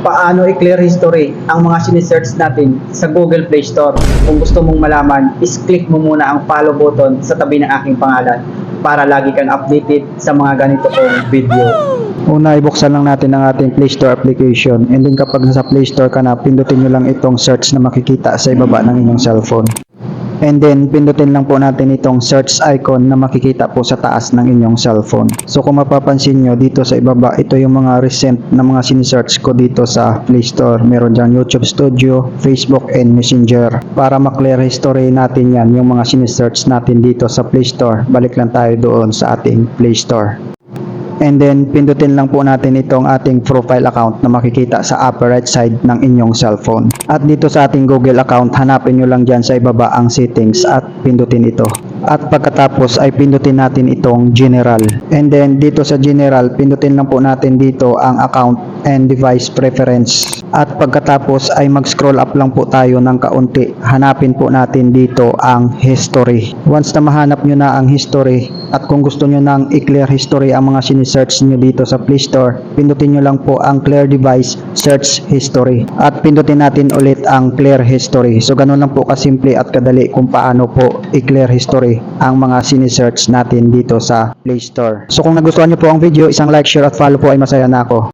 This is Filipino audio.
paano i-clear history ang mga sinesearch natin sa Google Play Store. Kung gusto mong malaman, is click mo muna ang follow button sa tabi ng aking pangalan para lagi kang updated sa mga ganito kong video. Una, ibuksan lang natin ang ating Play Store application. And then kapag nasa Play Store ka na, pindutin nyo lang itong search na makikita sa ibaba ng inyong cellphone. And then, pindutin lang po natin itong search icon na makikita po sa taas ng inyong cellphone. So, kung mapapansin nyo, dito sa ibaba, ito yung mga recent na mga sinesearch ko dito sa Play Store. Meron dyan YouTube Studio, Facebook, and Messenger. Para maklear history natin yan, yung mga sinesearch natin dito sa Play Store, balik lang tayo doon sa ating Play Store. And then, pindutin lang po natin itong ating profile account na makikita sa upper right side ng inyong cellphone. At dito sa ating Google account, hanapin nyo lang dyan sa ibaba ang settings at pindutin ito. At pagkatapos ay pindutin natin itong general. And then, dito sa general, pindutin lang po natin dito ang account and device preference. At pagkatapos ay mag-scroll up lang po tayo ng kaunti. Hanapin po natin dito ang history. Once na mahanap nyo na ang history at kung gusto nyo nang i-clear history ang mga sinesearch nyo dito sa Play Store, pindutin nyo lang po ang clear device search history. At pindutin natin ulit ang clear history. So ganun lang po kasimple at kadali kung paano po i-clear history ang mga sinesearch natin dito sa Play Store. So kung nagustuhan nyo po ang video, isang like, share at follow po ay masaya na ako.